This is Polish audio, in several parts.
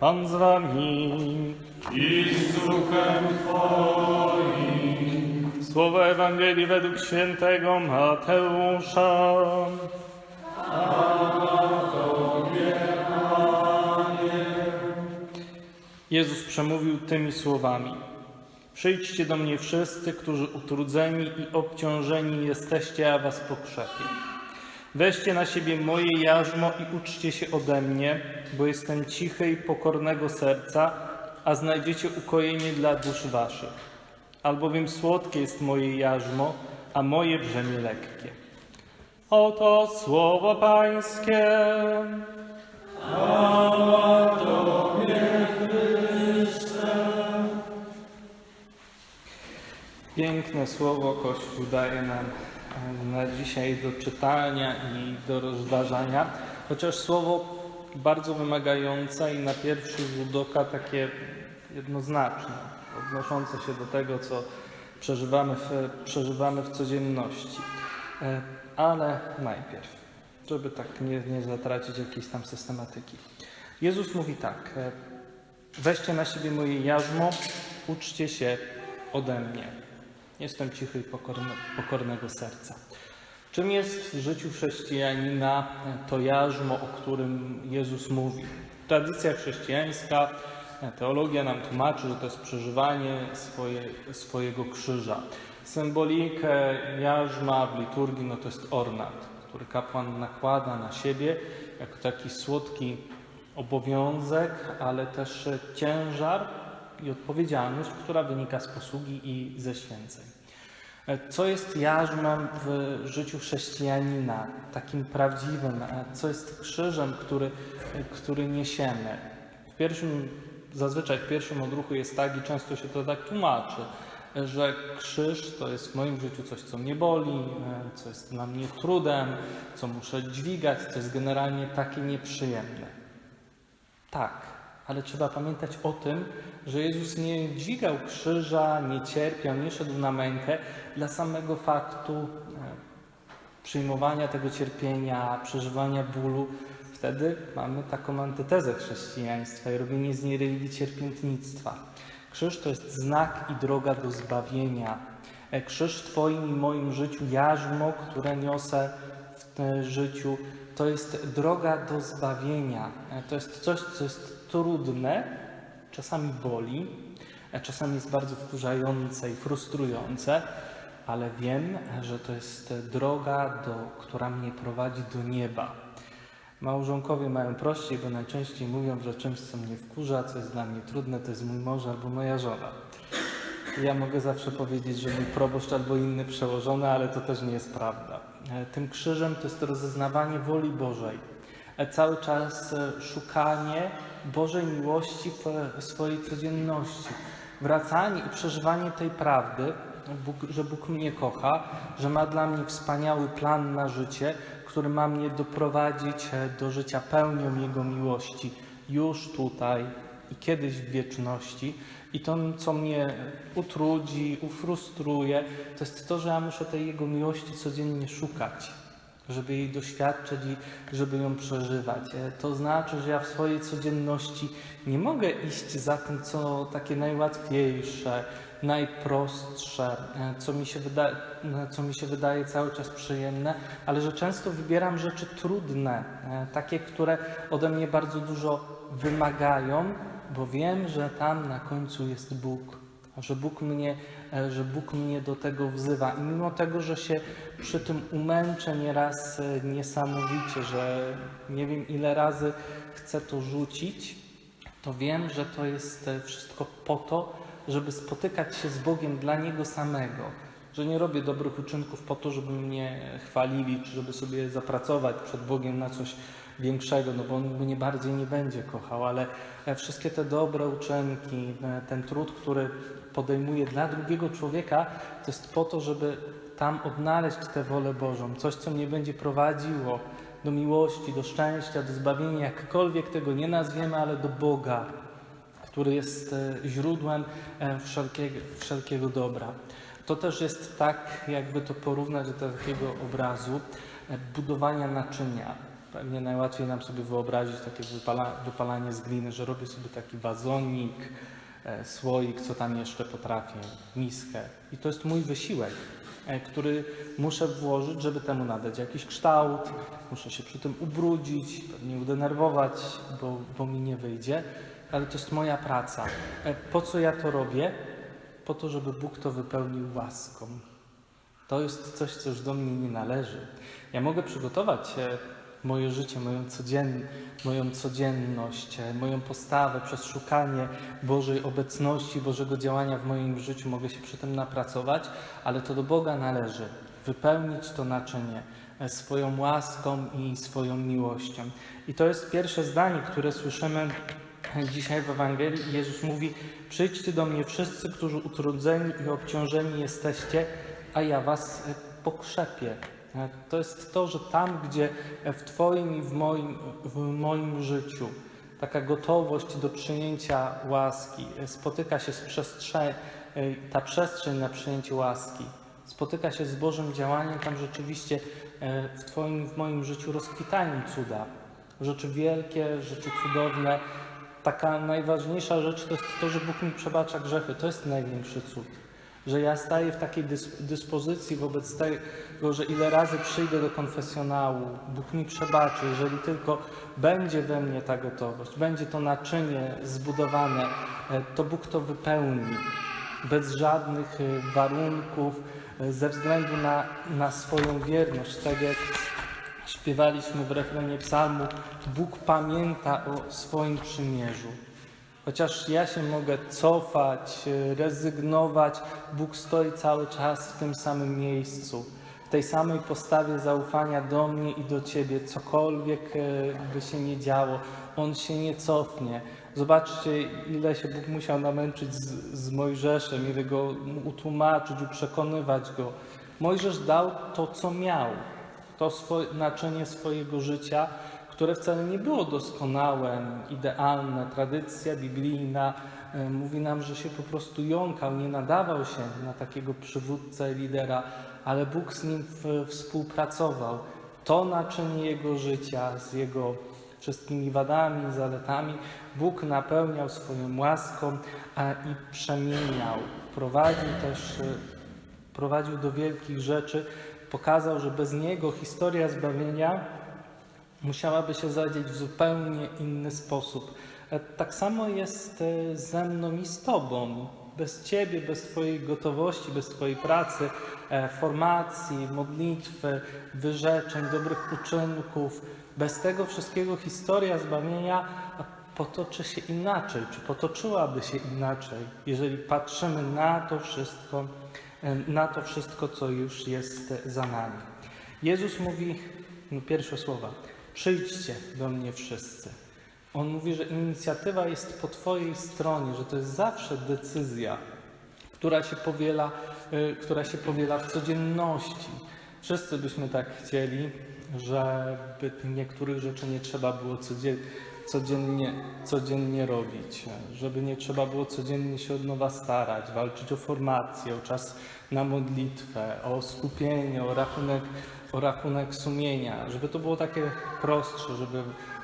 Pan z wami. i z duchem Twoim. Słowo Ewangelii według świętego Mateusza. Jezus przemówił tymi słowami. Przyjdźcie do mnie wszyscy, którzy utrudzeni i obciążeni jesteście, a was pokrzepię. Weźcie na siebie moje jarzmo i uczcie się ode mnie, bo jestem cichy i pokornego serca, a znajdziecie ukojenie dla dusz waszych. Albowiem słodkie jest moje jarzmo, a moje brzemię lekkie. Oto słowo Pańskie. Piękne słowo Kościół daje nam na dzisiaj do czytania i do rozważania, chociaż słowo bardzo wymagające i na pierwszy rzut oka takie jednoznaczne, odnoszące się do tego, co przeżywamy w, przeżywamy w codzienności. E, Ale najpierw, żeby tak nie, nie zatracić jakiejś tam systematyki. Jezus mówi tak, e, weźcie na siebie moje jarzmo, uczcie się ode mnie. Jestem cichy i pokornego serca. Czym jest w życiu chrześcijanina to jarzmo, o którym Jezus mówi? Tradycja chrześcijańska, teologia nam tłumaczy, że to jest przeżywanie swoje, swojego krzyża. Symbolikę jarzma w liturgii no to jest ornat, który kapłan nakłada na siebie jako taki słodki obowiązek, ale też ciężar i odpowiedzialność, która wynika z posługi i ze święceń. Co jest jarzmem w życiu chrześcijanina, takim prawdziwym? Co jest krzyżem, który, który niesiemy? W pierwszym, zazwyczaj w pierwszym odruchu jest tak i często się to tak tłumaczy, że krzyż to jest w moim życiu coś, co mnie boli, co jest dla mnie trudem, co muszę dźwigać, co jest generalnie takie nieprzyjemne. Tak, ale trzeba pamiętać o tym, że Jezus nie dźwigał krzyża, nie cierpiał, nie szedł na mękę dla samego faktu e, przyjmowania tego cierpienia, przeżywania bólu. Wtedy mamy taką antytezę chrześcijaństwa i robienie z niej religii cierpiętnictwa. Krzyż to jest znak i droga do zbawienia. E, Krzyż w Twoim i moim życiu, jarzmo, które niosę w życiu, to jest droga do zbawienia. E, To jest coś, co jest trudne, czasami boli, a czasami jest bardzo wkurzające i frustrujące, ale wiem, że to jest droga, do, która mnie prowadzi do nieba. Małżonkowie mają prościej, bo najczęściej mówią, że czymś, co mnie wkurza, co jest dla mnie trudne, to jest mój mąż albo moja żona. Ja mogę zawsze powiedzieć, że mój proboszcz albo inny przełożony, ale to też nie jest prawda. E, Tym krzyżem to jest rozeznawanie woli Bożej. E, Cały czas e, szukanie Bożej miłości w swojej codzienności. Wracanie i przeżywanie tej prawdy, że Bóg mnie kocha, że ma dla mnie wspaniały plan na życie, który ma mnie doprowadzić e, do życia pełnią Jego miłości już tutaj i kiedyś w wieczności. I to, co mnie utrudzi, ufrustruje, to jest to, że ja muszę tej Jego miłości codziennie szukać, żeby jej doświadczyć i żeby ją przeżywać. E, To znaczy, że ja w swojej codzienności nie mogę iść za tym, co takie najłatwiejsze, najprostsze, e, co mi się, wyda e, co mi się wydaje cały czas przyjemne, ale że często wybieram rzeczy trudne, takie, które ode mnie bardzo dużo wymagają, bo wiem, że tam na końcu jest Bóg, że Bóg mnie, że Bóg mnie do tego wzywa. I mimo tego, że się przy tym umęczę nieraz e, niesamowicie, że nie wiem ile razy chcę to rzucić, to wiem, że to jest e, wszystko po to, żeby spotykać się z Bogiem dla Niego samego. Że nie robię dobrych uczynków po to, żeby mnie chwalili, czy żeby sobie zapracować przed Bogiem na coś większego, no bo On mnie bardziej nie będzie kochał, ale e, wszystkie te dobre uczynki, e, ten trud, który podejmuję dla drugiego człowieka, to jest po to, żeby tam odnaleźć tę wolę Bożą, coś, co mnie będzie prowadziło do miłości, do szczęścia, do zbawienia, jakkolwiek tego nie nazwiemy, ale do Boga, który jest e, źródłem wszelkiego, wszelkiego dobra. To też jest tak, jakby to porównać do takiego obrazu budowania naczynia. Pewnie najłatwiej nam sobie wyobrazić takie wypala, wypalanie z gliny, że robię sobie taki wazonik, e, słoik, co tam jeszcze potrafię, miskę. I to jest mój wysiłek, e, który muszę włożyć, żeby temu nadać jakiś kształt. Muszę się przy tym ubrudzić, pewnie udenerwować, bo, bo mi nie wyjdzie, ale to jest moja praca. E, Po co ja to robię? Po to, żeby Bóg to wypełnił łaską. To jest coś, co już do mnie nie należy. Ja mogę przygotować e, moje życie, moją, codzien, moją codzienność, e, moją postawę przez szukanie Bożej obecności, Bożego działania w moim życiu. Mogę się przy tym napracować, ale to do Boga należy. Wypełnić to naczynie e, swoją łaską i swoją miłością. I to jest pierwsze zdanie, które słyszymy dzisiaj w Ewangelii. Jezus mówi: Przyjdźcie do mnie wszyscy, którzy utrudzeni i obciążeni jesteście, a ja was e, pokrzepię. E, To jest to, że tam, gdzie e, w Twoim i w moim, w moim życiu taka gotowość do przyjęcia łaski e, spotyka się z przestrzeń, ta przestrzeń na przyjęcie łaski spotyka się z Bożym działaniem, tam rzeczywiście e, w Twoim i w moim życiu rozkwitają cuda. Rzeczy wielkie, rzeczy cudowne. Taka najważniejsza rzecz to jest to, że Bóg mi przebacza grzechy. To jest największy cud. Że ja staję w takiej dys- dyspozycji wobec tego, że ile razy przyjdę do konfesjonału, Bóg mi przebaczy, jeżeli tylko będzie we mnie ta gotowość, będzie to naczynie zbudowane, e, to Bóg to wypełni bez żadnych e, warunków, e, ze względu na, na swoją wierność. Tak jak śpiewaliśmy w refrenie psalmu, Bóg pamięta o swoim przymierzu. Chociaż ja się mogę cofać, rezygnować, Bóg stoi cały czas w tym samym miejscu, w tej samej postawie zaufania do mnie i do Ciebie. Cokolwiek e, by się nie działo, On się nie cofnie. Zobaczcie, ile się Bóg musiał namęczyć z, z Mojżeszem, ile go utłumaczyć, przekonywać go. Mojżesz dał to, co miał, to swoje, naczynie swojego życia, które wcale nie było doskonałe, idealne. Tradycja biblijna e, mówi nam, że się po prostu jąkał, nie nadawał się na takiego przywódcę, lidera, ale Bóg z nim współpracował. To naczynie jego życia, z jego wszystkimi wadami, zaletami, Bóg napełniał swoją łaską i przemieniał. Prowadził też, e, prowadził do wielkich rzeczy, pokazał, że bez Niego historia zbawienia musiałaby się zadzieć w zupełnie inny sposób. E, Tak samo jest e, ze mną i z Tobą. Bez Ciebie, bez Twojej gotowości, bez Twojej pracy, e, formacji, modlitwy, wyrzeczeń, dobrych uczynków, bez tego wszystkiego historia zbawienia potoczy się inaczej, czy potoczyłaby się inaczej, jeżeli patrzymy na to wszystko, na to wszystko, co już jest za nami. Jezus mówi, no pierwsze słowa, przyjdźcie do mnie wszyscy. On mówi, że inicjatywa jest po Twojej stronie, że to jest zawsze decyzja, która się powiela, y, która się powiela w codzienności. Wszyscy byśmy tak chcieli, żeby niektórych rzeczy nie trzeba było codzie- codziennie, codziennie robić, żeby nie trzeba było codziennie się od nowa starać, walczyć o formację, o czas na modlitwę, o skupienie, o rachunek, o rachunek sumienia, żeby to było takie prostsze, żeby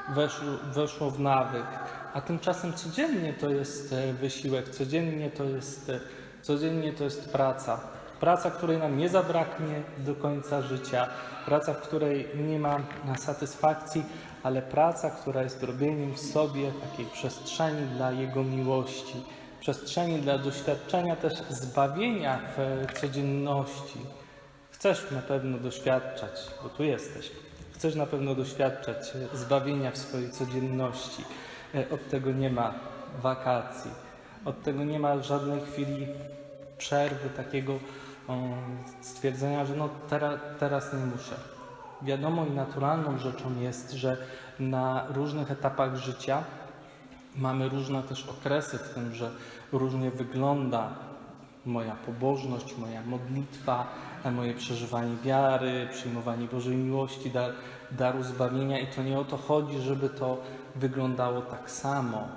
weszło, weszło w nawyk. A tymczasem codziennie to jest e, wysiłek, codziennie to jest, e, codziennie to jest praca. Praca, której nam nie zabraknie do końca życia, praca, w której nie ma satysfakcji, ale praca, która jest robieniem w sobie takiej przestrzeni dla Jego miłości, przestrzeni dla doświadczenia też zbawienia w codzienności. Chcesz na pewno doświadczać, bo tu jesteś. Chcesz na pewno doświadczać e, zbawienia w swojej codzienności. E, Od tego nie ma wakacji, od tego nie ma żadnej chwili przerwy, takiego stwierdzenia, że no teraz, teraz nie muszę. Wiadomo i naturalną rzeczą jest, że na różnych etapach życia mamy różne też okresy w tym, że różnie wygląda moja pobożność, moja modlitwa, e, moje przeżywanie wiary, przyjmowanie Bożej miłości, dar, daru zbawienia i to nie o to chodzi, żeby to wyglądało tak samo,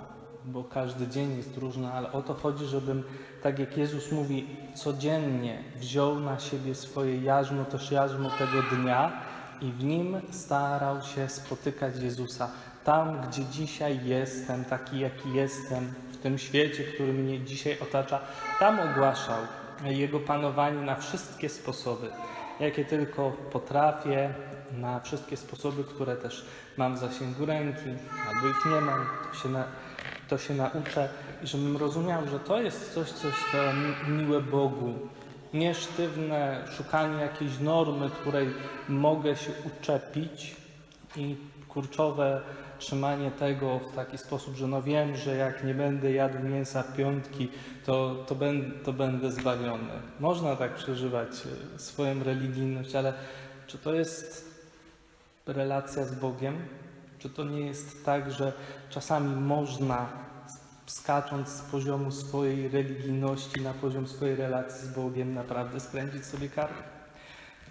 bo każdy dzień jest różny, ale o to chodzi, żebym, tak jak Jezus mówi, codziennie wziął na siebie swoje jarzmo, też jarzmo tego dnia, i w nim starał się spotykać Jezusa. Tam, gdzie dzisiaj jestem, taki jaki jestem, w tym świecie, który mnie dzisiaj otacza, tam ogłaszał Jego panowanie na wszystkie sposoby, jakie tylko potrafię, na wszystkie sposoby, które też mam w zasięgu ręki, albo ich nie mam, to się, na, to się nauczę i żebym rozumiał, że to jest coś, coś co miłe Bogu. Nie sztywne szukanie jakiejś normy, której mogę się uczepić i kurczowe trzymanie tego w taki sposób, że no wiem, że jak nie będę jadł mięsa piątki, to, to, będę, to będę zbawiony. Można tak przeżywać e, swoją religijność, ale czy to jest relacja z Bogiem? Czy to nie jest tak, że czasami można, skacząc z poziomu swojej religijności na poziom swojej relacji z Bogiem, naprawdę skręcić sobie kark?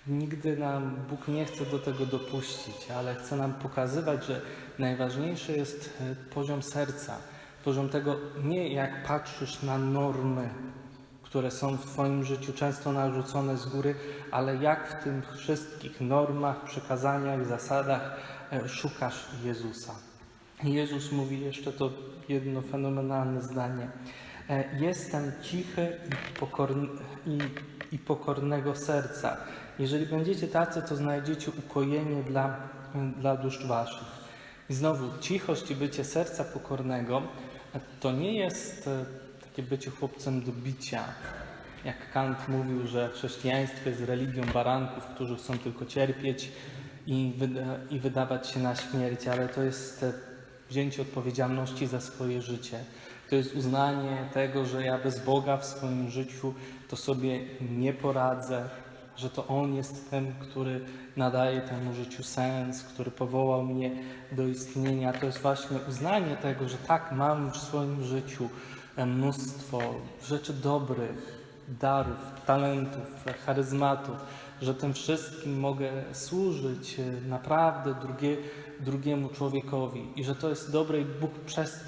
Nigdy nam Bóg nie chce do tego dopuścić, ale chce nam pokazywać, że najważniejszy jest e, poziom serca. Poziom tego nie jak patrzysz na normy, które są w Twoim życiu często narzucone z góry, ale jak w tych wszystkich normach, przekazaniach, zasadach e, szukasz Jezusa. Jezus mówi jeszcze to jedno fenomenalne zdanie. E, Jestem cichy i, i, i pokornego serca. Jeżeli będziecie tacy, to znajdziecie ukojenie dla, dla dusz waszych. I znowu, cichość i bycie serca pokornego to nie jest e, takie bycie chłopcem do bicia. Jak Kant mówił, że chrześcijaństwo jest religią baranków, którzy chcą tylko cierpieć i, wyda i wydawać się na śmierć, ale to jest e, wzięcie odpowiedzialności za swoje życie. To jest uznanie tego, że ja bez Boga w swoim życiu to sobie nie poradzę, że to On jest tym, który nadaje temu życiu sens, który powołał mnie do istnienia. To jest właśnie uznanie tego, że tak, mam w swoim życiu e, mnóstwo rzeczy dobrych, darów, talentów, e, charyzmatów, że tym wszystkim mogę służyć e, naprawdę drugie, drugiemu człowiekowi i że to jest dobre i Bóg przez,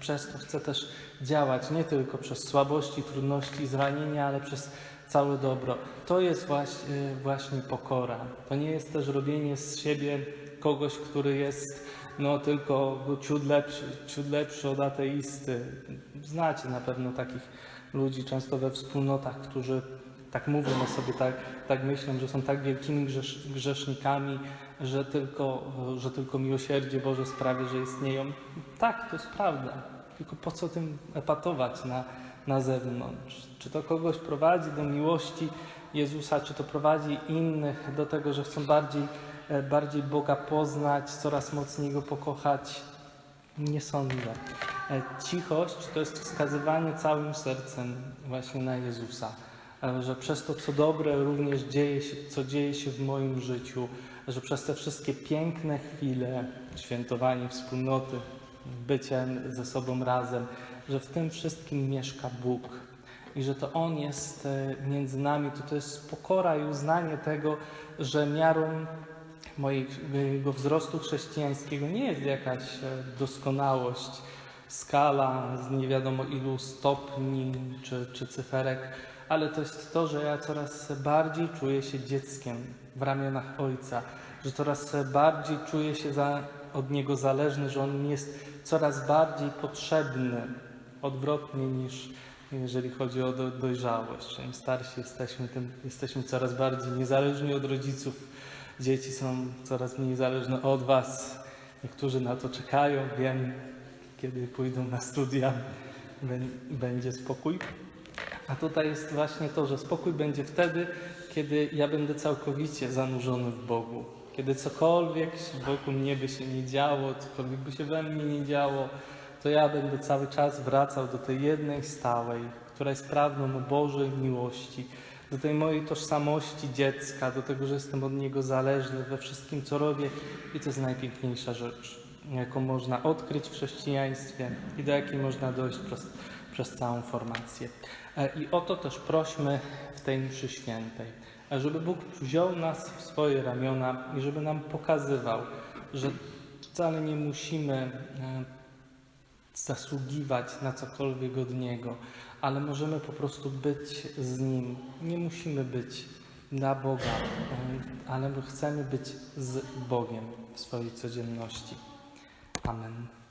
przez to chce też działać, nie tylko przez słabości, trudności zranienia, ale przez całe dobro. To jest właśnie, właśnie pokora. To nie jest też robienie z siebie kogoś, który jest no tylko ciut lepszy, ciut lepszy od ateisty. Znacie na pewno takich ludzi często we wspólnotach, którzy tak mówią o sobie, tak, tak myślą, że są tak wielkimi grzesz, grzesznikami, że tylko, że tylko miłosierdzie Boże sprawia, że istnieją. Tak, to jest prawda. Tylko po co tym epatować na, na zewnątrz? Czy to kogoś prowadzi do miłości Jezusa, czy to prowadzi innych do tego, że chcą bardziej, e, bardziej Boga poznać, coraz mocniej Go pokochać? Nie sądzę. E, Cichość to jest wskazywanie całym sercem właśnie na Jezusa. E, Że przez to, co dobre również dzieje się, co dzieje się w moim życiu, że przez te wszystkie piękne chwile, świętowanie wspólnoty, bycie ze sobą razem, że w tym wszystkim mieszka Bóg i że to On jest e, między nami, to to jest pokora i uznanie tego, że miarą mojego wzrostu chrześcijańskiego nie jest jakaś e, doskonałość, skala z nie wiadomo ilu stopni czy, czy cyferek, ale to jest to, że ja coraz bardziej czuję się dzieckiem w ramionach Ojca, że coraz bardziej czuję się za, od Niego zależny, że On mi jest coraz bardziej potrzebny, odwrotnie niż jeżeli chodzi o do, dojrzałość. Im starsi jesteśmy, tym jesteśmy coraz bardziej niezależni od rodziców. Dzieci są coraz mniej zależne od Was. Niektórzy na to czekają. Wiem, kiedy pójdą na studia, bę- będzie spokój. A tutaj jest właśnie to, że spokój będzie wtedy, kiedy ja będę całkowicie zanurzony w Bogu. Kiedy cokolwiek wokół mnie by się nie działo, cokolwiek by się we mnie nie działo, to ja będę cały czas wracał do tej jednej stałej, która jest prawdą o Bożej miłości, do tej mojej tożsamości dziecka, do tego, że jestem od Niego zależny we wszystkim, co robię i to jest najpiękniejsza rzecz, jaką można odkryć w chrześcijaństwie i do jakiej można dojść przez, przez całą formację. E, I o to też prośmy w tej mszy świętej, e, żeby Bóg wziął nas w swoje ramiona i żeby nam pokazywał, że wcale nie musimy e, zasługiwać na cokolwiek od Niego, ale możemy po prostu być z Nim. Nie musimy być dla Boga, e, ale my chcemy być z Bogiem w swojej codzienności. Amen.